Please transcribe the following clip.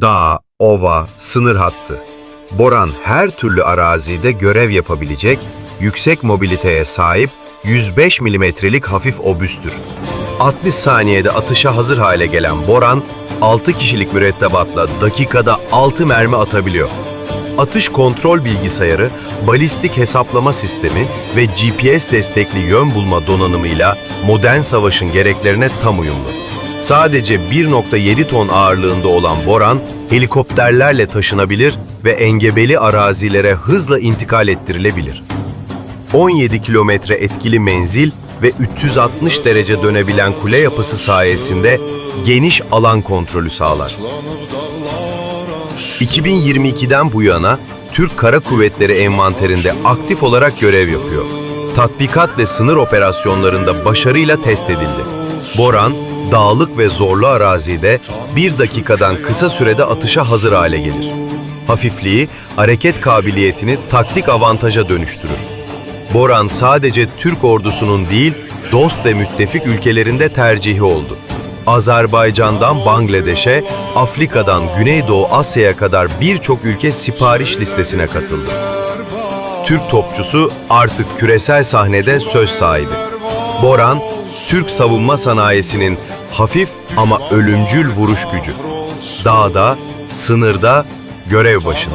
Dağ, ova, sınır hattı. Boran her türlü arazide görev yapabilecek, yüksek mobiliteye sahip 105 milimetrelik hafif obüstür. 60 saniyede atışa hazır hale gelen Boran, 6 kişilik mürettebatla dakikada 6 mermi atabiliyor. Atış kontrol bilgisayarı, balistik hesaplama sistemi ve GPS destekli yön bulma donanımıyla modern savaşın gereklerine tam uyumlu. Sadece 1.7 ton ağırlığında olan Boran, helikopterlerle taşınabilir ve engebeli arazilere hızla intikal ettirilebilir. 17 kilometre etkili menzil ve 360 derece dönebilen kule yapısı sayesinde geniş alan kontrolü sağlar. 2022'den bu yana Türk Kara Kuvvetleri envanterinde aktif olarak görev yapıyor. Tatbikat ve sınır operasyonlarında başarıyla test edildi. Boran, dağlık ve zorlu arazide bir dakikadan kısa sürede atışa hazır hale gelir. Hafifliği, hareket kabiliyetini taktik avantaja dönüştürür. Boran sadece Türk ordusunun değil, dost ve müttefik ülkelerinde tercihi oldu. Azerbaycan'dan Bangladeş'e, Afrika'dan Güneydoğu Asya'ya kadar birçok ülke sipariş listesine katıldı. Türk topçusu artık küresel sahnede söz sahibi. Boran, Türk savunma sanayisinin hafif ama ölümcül vuruş gücü. Dağda, sınırda, görev başında.